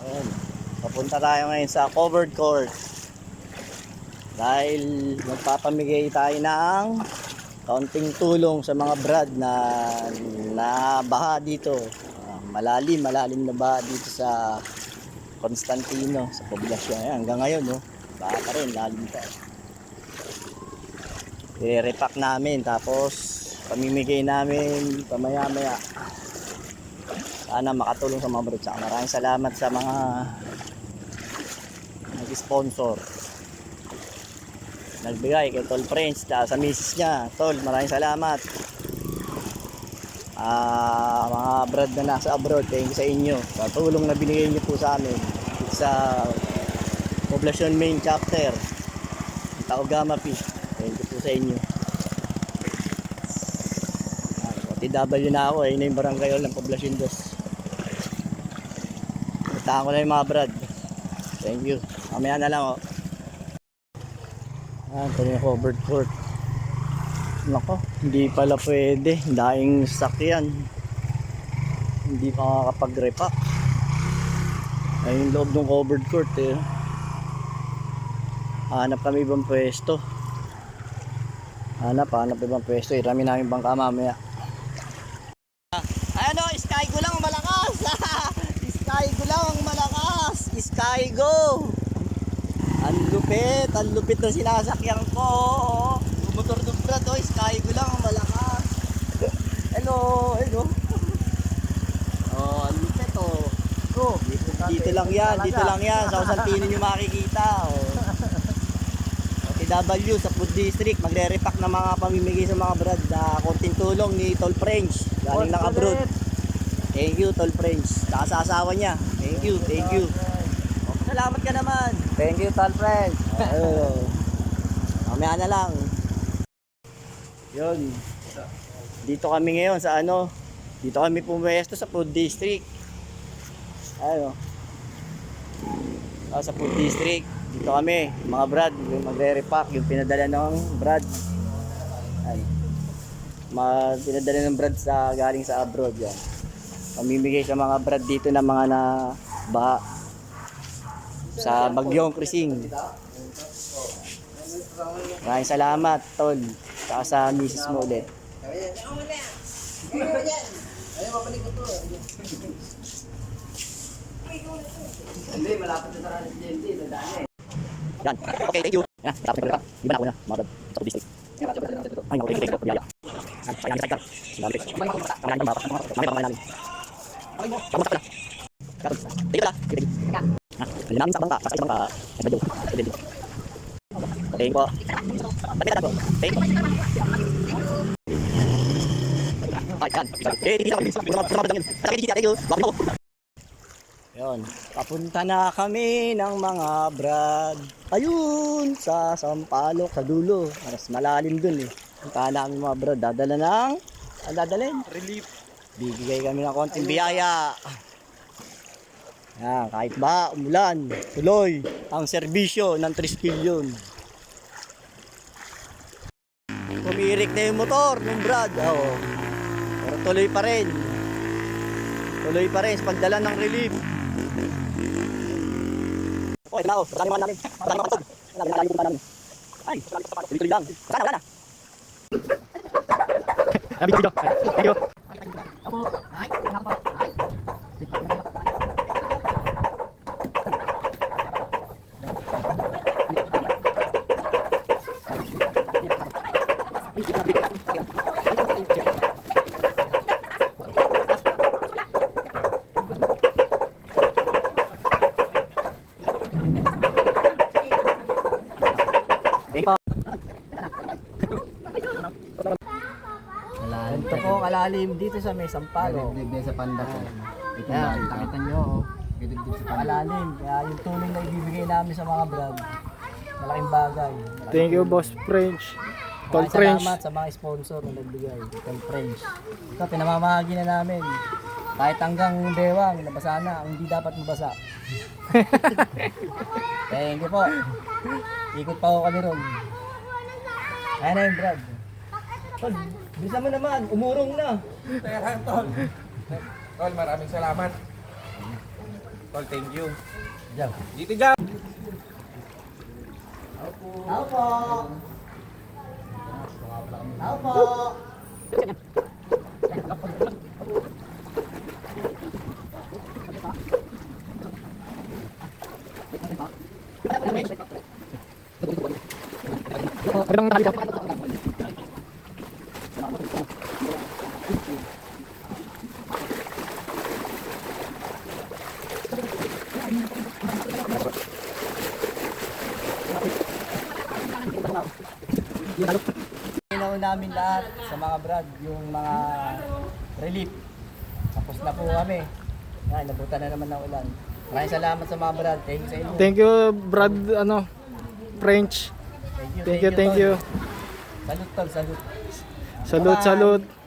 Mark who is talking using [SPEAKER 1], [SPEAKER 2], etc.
[SPEAKER 1] Ayan. Papunta tayo ngayon sa covered court. Dahil magpapamigay tayo ng kaunting tulong sa mga brad na nabaha dito. Ah, malalim, malalim na baha dito sa Constantino, sa poblasyon. Ayan, hanggang ngayon, no? Baha pa rin, lalim pa. I-repack namin, tapos pamimigay namin pamaya-maya. Sana makatulong sa mga. Saka Maraming salamat sa mga nag-sponsor. Nagbigay kay Tol Prince sa misis niya. Tol, maraming salamat. Ah, mga brad na nasa abroad, thank you sa inyo. Sa tulong na binigay niyo po sa amin sa Poblacion Main Chapter. Taogama P. Thank you po sa inyo. Ah, TW na ako eh. Yun yung barangay ng Poblacion 2. Puntahan ko na yung mga brad. Thank you. Mamaya na lang oh. Ah, ito yung covered court. Nako, hindi pala pwede. Daing sakyan. Hindi pa makakapag-repack. Ay yung loob ng covered court eh. Hanap kami ibang pwesto. Hanap, hanap ibang pwesto. Irami namin bangka mamaya. Ano, sky go lang ang malakas. sky go lang ang malakas. Sky go. Ang lupit, ang lupit na sinasakyan ko. Motor ng brad, oh, sky go lang ang malakas. Hello, hello. Oh, ang lupit oh. Oh, dito, dito lang yan, dito lang yan. Sa Osantino nyo makikita. Oh. OTW sa Food District, magre-repack ng mga pamimigay sa mga brad na konting tulong ni Tol French. Galing ng abroad. Thank you, Tol French. Saka sa asawa niya. Thank you, thank you. Salamat ka naman.
[SPEAKER 2] Thank you, Tol Friend.
[SPEAKER 1] Oo. Mamaya na lang. Yun. Dito kami ngayon sa ano. Dito kami pumesto sa Food District. Ano. Ah, sa Food District. Dito kami, mga brad, yung magre-repack, yung pinadala ng brad. Ay. Ma pinadala ng brad sa galing sa abroad yan. Pamimigay sa mga brad dito ng mga na baha sa Bagyong Krising. Maraming salamat, Tol. Saka sa misis mo ulit. Yan. Okay, thank you. Yan, tapos na Di ba na ako na, mga sa District. Ay, okay, thank you. Biyaya. Yan, namin sa itar. Salamat. Kami namin bata. Kami pa namin. Kamu sa pala. Karon. Thank you pala. Thank you. Ah, Kali namin sa bangka, sa bangka. Sa medyo. Sa medyo. Thank po. You po. Thank. Ay, yan. Eh, hindi na kami. Hindi na kami. Thank you. Bakit ako? Yun, papunta na kami ng mga brad. Ayun, sa Sampaloc, sa dulo. Mas malalim dun eh. Punta namin mga brad. Dadala ng, ang dadalhin? Relief. Bibigay kami ng konting biyaya. Yan, kahit ba, umulan, tuloy ang serbisyo ng Triskilyon. Pumirik na yung motor ng brad. Oo. Pero tuloy pa rin. Tuloy pa rin sa pagdala ng relief. Oh, ito na ako. Kasama naman namin. Kasama naman kapag. Wala na yung punta namin. Ay, tuloy lang. Sana, wala na. Sabi ko Thank you. Thank Malalim. Ito po kalalim dito sa may sampalo.
[SPEAKER 2] Dibdib sa panda ko. Ito na.
[SPEAKER 1] nakita nyo. oh.
[SPEAKER 2] Dibdib sa panda.
[SPEAKER 1] Malalim. Kaya yung tulong na ibibigay namin sa mga brad, malaking bagay. Malaking
[SPEAKER 3] Thank you. Boss French. Tol French.
[SPEAKER 1] Salamat sa mga sponsor na nagbigay. Tol French. Ito, pinamamahagi na namin. Kahit hanggang bewang, nabasa na, ang hindi dapat mabasa. Thank you po. Ikot pa ako kami ron. Ayan na yung brad. Tol, bisa mo naman, umurong na.
[SPEAKER 4] Tol, maraming salamat. Tol, thank you.
[SPEAKER 1] Diyan.
[SPEAKER 4] Dito dyan.
[SPEAKER 1] Tao po. Tao po. Inaw namin lahat sa mga brad, yung mga relief. Tapos na po kami. Ay, nabutan na naman ng ulan. Maraming salamat sa mga brad. Thank you sa inyo.
[SPEAKER 3] Thank you, Brad, ano, French.
[SPEAKER 1] Thank you,
[SPEAKER 3] Thank you, thank you.
[SPEAKER 1] Salute tol, salute.
[SPEAKER 3] Salute, salute.